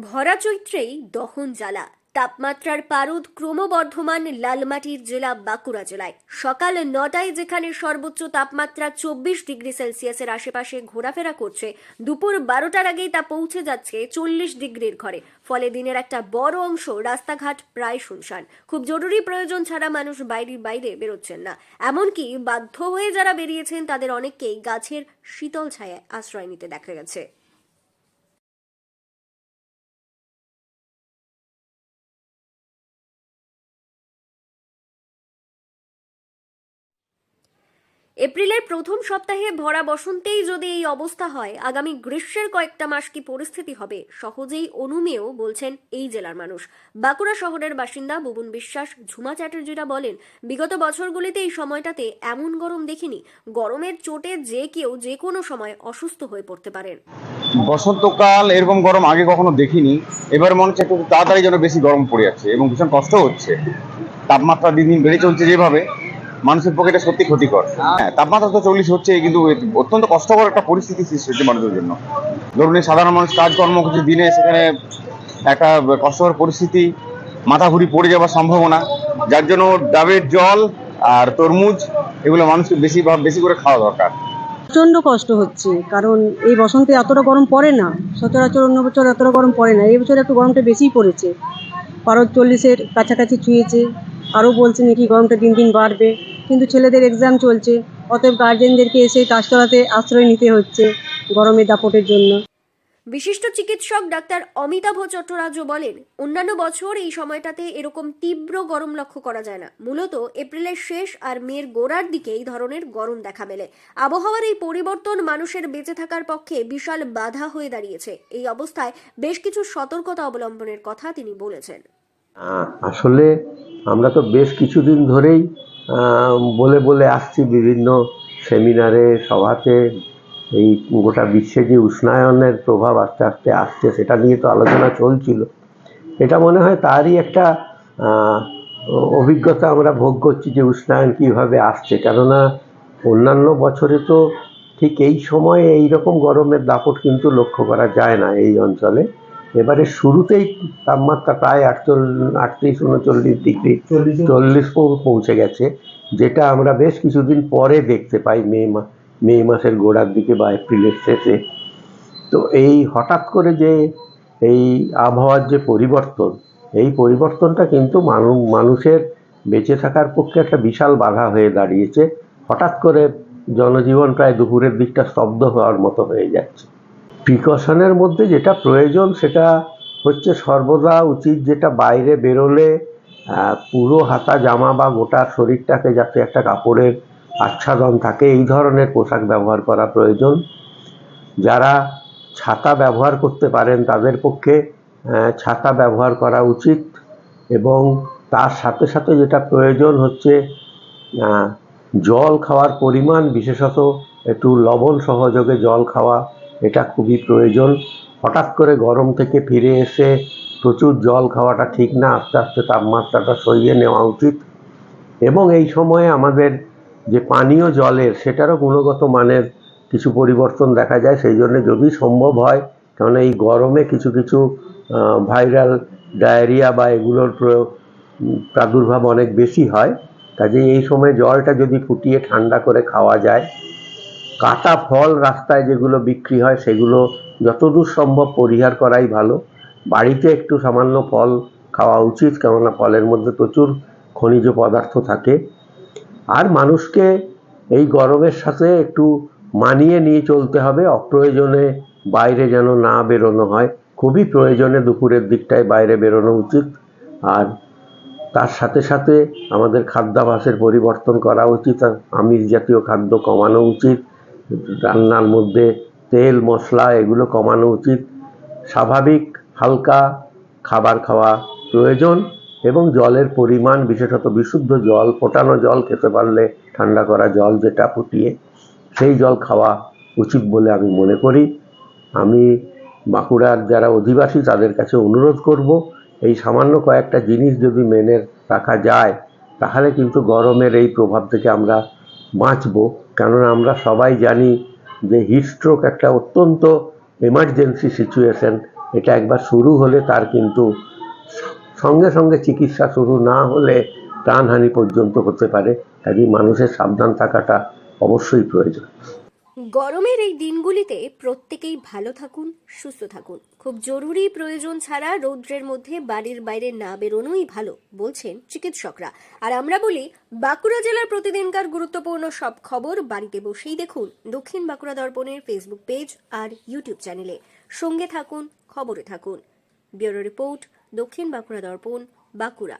ভরা চৈত্রেই দহন জ্বালা। তাপমাত্রার পারদ ক্রমবর্ধমান লালমাটির জেলা বাঁকুড়া জেলায়। সকাল নটায় যেখানে সর্বোচ্চ তাপমাত্রা চব্বিশ ডিগ্রি সেলসিয়াসের আশেপাশে ঘোরাফেরা করছে, দুপুর বারোটার আগেই তা পৌঁছে যাচ্ছে চল্লিশ ডিগ্রির ঘরে। ফলে দিনের একটা বড় অংশ রাস্তাঘাট প্রায় শুনশান। খুব জরুরি প্রয়োজন ছাড়া মানুষ বাইরে বাইরে বেরোচ্ছেন না। এমনকি বাধ্য হয়ে যারা বেরিয়েছেন, তাদের অনেককেই গাছের শীতল ছায়ায় আশ্রয় নিতে দেখা গেছে। এপ্রিলের প্রথম সপ্তাহে ভরা বসন্তেই যদি এই অবস্থা হয়, আগামী গ্রীষ্মের কয়েকটা মাস কি পরিস্থিতি হবে? সহজেই অনুমেয় বলছেন এই জেলার মানুষ। বাঁকুড়া শহরের বাসিন্দা বুবুন বিশ্বাস, ঝুমা চ্যাটার্জিরা বলেন, বিগত বছরগুলিতে এই সময়টাতে এমন গরম দেখিনি। গরমের চোটে যে কেউ যে কোনো সময় অসুস্থ হয়ে পড়তে পারেন। বসন্তকাল এরকম গরম আগে কখনো দেখিনি। এবার মনে হচ্ছে তাড়াতাড়ি যেন বেশি গরম পড়ে যাচ্ছে এবং ভীষণ কষ্ট হচ্ছে। তাপমাত্রা দিন দিন বেড়ে চলছে যেভাবে। মানুষের পক্ষে এটা সত্যি ক্ষতিকর। হ্যাঁ তাপমাত্রা তো চল্লিশ হচ্ছে কিন্তু অত্যন্ত কষ্টকর একটা পরিস্থিতি সৃষ্টি হচ্ছে মানুষের জন্য। ধরুন সাধারণ মানুষ কাজকর্ম কিছু দিনে সেখানে একটা কষ্টকর পরিস্থিতি, মাথা ঘুরি পড়ে যাওয়ার সম্ভাবনা, যার জন্য ডাবের জল আর তরমুজ এগুলো মানুষকে বেশি বেশি করে খাওয়া দরকার। প্রচণ্ড কষ্ট হচ্ছে, কারণ এই বসন্তে এতটা গরম পড়ে না, সচরাচর অন্য বছর এতটা গরম পড়ে না, এই বছর একটু গরমটা বেশিই পড়েছে। পারদ চল্লিশের কাছাকাছি ছুঁয়েছে, আরও বলছে নাকি গরমটা দিন দিন বাড়বে। কিন্তু ছেলেদের এক্সাম চলছে অতএব গার্জেনদেরকে এসে কাজতলাতে আশ্রয় নিতে হচ্ছে গরমের দাপটের জন্য। বিশিষ্ট চিকিৎসক ডাক্তার অমিতাভ চট্টোরাজ্য বলেন অন্যান্য বছর এই সময়টাতে এরকম তীব্র গরম লক্ষ্য করা যায় না। মূলত এপ্রিলের শেষ আর মের গোড়ার দিকে এই ধরনের গরম দেখা মেলে। আবহাওয়ার এই পরিবর্তন মানুষের বেঁচে থাকার পক্ষে বিশাল বাধা হয়ে দাঁড়িয়েছে। এই অবস্থায় বেশ কিছু সতর্কতা অবলম্বনের কথা তিনি বলেছেন। আহ, আসলে আমরা তো বেশ কিছুদিন ধরেই বলে বলে আসছি বিভিন্ন সেমিনারে, সভাতে। এই গোটা বিশ্বে যে উষ্ণায়নের প্রভাব আস্তে আস্তে আসছে, সেটা নিয়ে তো আলোচনা চলছিল। এটা মনে হয় তারই একটা অভিজ্ঞতা আমরা ভোগ করছি যে উষ্ণায়ন কীভাবে আসছে। কেননা অন্যান্য বছরে তো ঠিক এই সময়ে এই রকম গরমের দাপট কিন্তু লক্ষ্য করা যায় না এই অঞ্চলে। এবারে শুরুতেই তাপমাত্রা প্রায় আটচল্লিশ আটত্রিশ উনচল্লিশ ডিগ্রি চল্লিশ পৌঁছে গেছে যেটা আমরা বেশ কিছুদিন পরে দেখতে পাই মে মা মে মাসের গোড়ার দিকে বা এপ্রিলের শেষে। তো এই হঠাৎ করে যে এই আবহাওয়ার যে পরিবর্তন এই পরিবর্তনটা কিন্তু মানুষ মানুষের বেঁচে থাকার পক্ষে একটা বিশাল বাধা হয়ে দাঁড়িয়েছে। হঠাৎ করে জনজীবন প্রায় দুপুরের দিকটা স্তব্ধ হওয়ার মতো হয়ে যাচ্ছে। প্রিকশনের মধ্যে যেটা প্রয়োজন সেটা হচ্ছে সর্বদা উচিত যেটা বাইরে বেরোলে পুরো হাতা জামা বা গোটা শরীরটাকে যাতে একটা কাপড়ের আচ্ছাদন থাকে, এই ধরনের পোশাক ব্যবহার করা প্রয়োজন। যারা ছাতা ব্যবহার করতে পারেন তাদের পক্ষে ছাতা ব্যবহার করা উচিত এবং তার সাথে সাথে যেটা প্রয়োজন হচ্ছে জল খাওয়ার পরিমাণ, বিশেষত একটু লবণ সহযোগে জল খাওয়া এটা খুবই প্রয়োজন। হঠাৎ করে গরম থেকে ফিরে এসে প্রচুর জল খাওয়াটা ঠিক না, আস্তে আস্তে তাপমাত্রাটা সরিয়ে নেওয়া উচিত। এবং এই সময়ে আমাদের যে পানীয় জলের, সেটারও গুণগত মানের কিছু পরিবর্তন দেখা যায়। সেই জন্য যদি সম্ভব হয় কারণ এই গরমে কিছু কিছু ভাইরাল ডায়রিয়া বা এগুলোর প্রাদুর্ভাব অনেক বেশি হয়। কাজেই এই সময় জলটা যদি ফুটিয়ে ঠান্ডা করে খাওয়া যায় কাটা ফল রাস্তায় যেগুলো বিক্রি হয়, সেগুলো যতদূর সম্ভব পরিহার করাই ভালো। বাড়িতে একটু সামান্য ফল খাওয়া উচিত, কেননা ফলের মধ্যে প্রচুর খনিজ পদার্থ থাকে। আর মানুষকে এই গরমের সাথে একটু মানিয়ে নিয়ে চলতে হবে। অপ্রয়োজনে বাইরে যেন না বেরোনো হয়। খুবই প্রয়োজনে দুপুরের দিকটায় বাইরে বেরোনো উচিত। আর তার সাথে সাথে আমাদের খাদ্যাভাসের পরিবর্তন করা উচিত। আমিষ জাতীয় খাদ্য কমানো উচিত। রান্নার মধ্যে তেল, মশলা এগুলো কমানো উচিত। স্বাভাবিক হালকা খাবার খাওয়া প্রয়োজন এবং জলের পরিমাণ, বিশেষত বিশুদ্ধ জল, ফোটানো জল খেতে পারলে ঠান্ডা করা জল যেটা ফুটিয়ে সেই জল খাওয়া উচিত বলে আমি মনে করি। আমি বাঁকুড়ার যারা অধিবাসী তাদের কাছে অনুরোধ করব, এই সামান্য কয়েকটা জিনিস যদি মেনে রাখা যায়, তাহলে কিন্তু গরমের এই প্রভাব থেকে আমরা বাঁচব। কেননা আমরা সবাই জানি যে হিটস্ট্রোক একটা অত্যন্ত এমার্জেন্সি সিচুয়েশন এটা একবার শুরু হলে তার কিন্তু সঙ্গে সঙ্গে চিকিৎসা শুরু না হলে প্রাণহানি পর্যন্ত হতে পারে। কাজেই মানুষের সাবধান থাকাটা অবশ্যই প্রয়োজন। গরমের এই দিনগুলিতে প্রত্যেকেই ভালো থাকুন, সুস্থ থাকুন। খুব জরুরি প্রয়োজন ছাড়া রৌদ্রের মধ্যে বাড়ির বাইরে না বেরোনোই ভালো, বলছেন চিকিৎসকরা। আর আমরা বলি, বাঁকুড়া জেলার প্রতিদিনকার গুরুত্বপূর্ণ সব খবর বাড়িতে বসেই দেখুন দক্ষিণ বাঁকুড়া দর্পণের ফেসবুক পেজ আর ইউটিউব চ্যানেলে। সঙ্গে থাকুন, খবরে থাকুন। ব্যুরো রিপোর্ট, দক্ষিণ বাঁকুড়া দর্পণ, বাঁকুড়া।